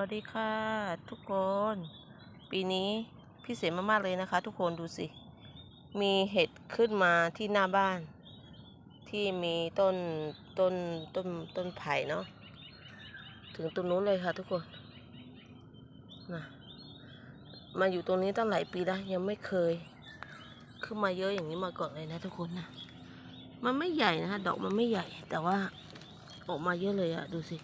วัสดีค่ะทุกคน ปีนี้พิเศษมากๆเลยนะคะ ทุกคนดูสิ มีเห็ดขึ้นมาที่หน้าบ้าน ที่มีต้นต้นต้นต้นไผ่เนาะถึงตรงนู้นเลยค่ะทุกคนนะมาอยู่ตรงนี้ตั้งหลายปีแล้วยังไม่เคย ขึ้นมาเยอะอย่างนี้มาก่อนเลยนะทุกคนนะมันไม่ใหญ่นะคะดอกมันไม่ใหญ่ แต่ว่าออกมาเยอะเลยอะดูสิ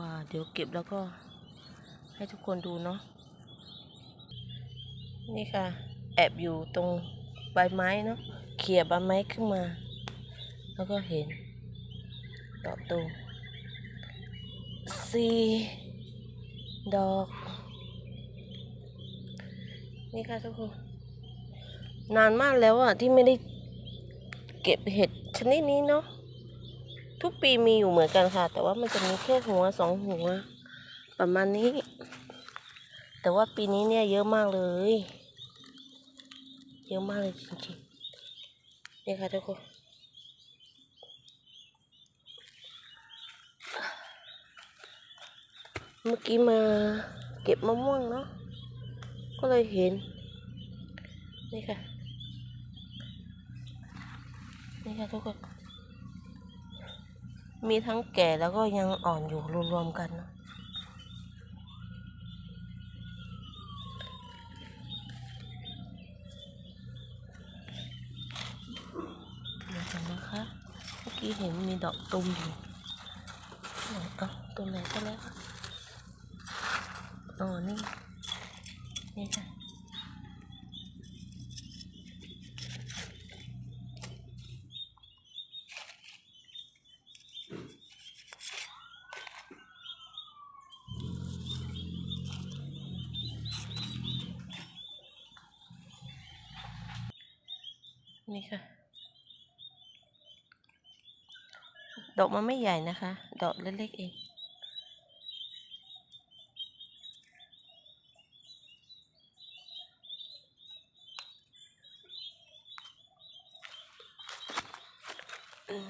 ว่า เดี๋ยวเก็บแล้วก็ให้ทุกคนดูเนาะนี่ค่ะ แอบอยู่ตรงใบไม้เนาะเขี่ยใบไม้ขึ้นมา แล้วก็เห็นดอกตูมสี่ดอก นี่ค่ะทุกคน นานมากแล้วอะที่ไม่ได้เก็บเห็ดชนิดนี้เนาะ ทุกปีมีอยู่เหมือนกันค่ะ แต่ว่ามันจะมีแค่หัวสองหัว ประมาณนี้ แต่ว่าปีนี้เนี่ยเยอะมากเลย เยอะมากเลยจริงๆนี่ค่ะทุกคนเมื่อกี้มาเก็บมะม่วงเนาะก็เลยเห็น นี่ค่ะ นี่ค่ะทุกคน มีทั้งแก่แล้วก็ยังอ่อนอยู่รวมๆกันนะเดี๋ยวกันนะคะ เมื่อกี้เห็นมีดอกตุ่มอยู่เอ้าตุ่มไหนก็แล้วอ๋อนี่ นี่ค่ะ นี่ค่ะ ดอกมันไม่ใหญ่นะคะ ดอกเล็กๆเอง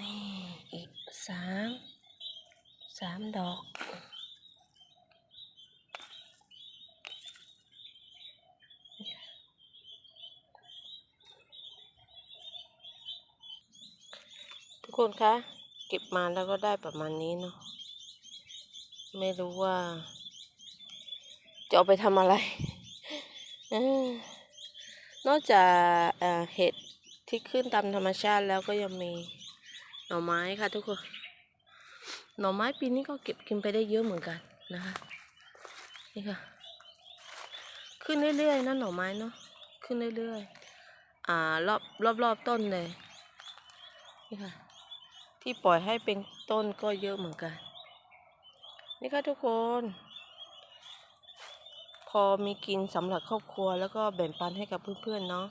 นี่อีกสามสามดอก คนคะ เก็บมาแล้วก็ได้ประมาณนี้เนาะไม่รู้ว่า จะเอาไปทำอะไร นอกจากเอ่อเห็ดที่ขึ้นตามธรรมชาติแล้วก็ยังมีหน่อไม้ค่ะทุกคน หน่อไม้ปีนี้ก็เก็บกินไปได้เยอะเหมือนกันนะคะ นี่ค่ะ ขึ้นเรื่อยๆนะหน่อไม้เนาะ ขึ้นเรื่อยๆ อ่ารอบรอบรอบต้นเลย นี่ค่ะ ที่ปล่อยให้เป็นต้นก็เยอะเหมือนกัน นี่ค่ะทุกคน พอมีกินสำหรับครอบครัวแล้วก็แบ่งปันให้กับเพื่อนๆเนาะ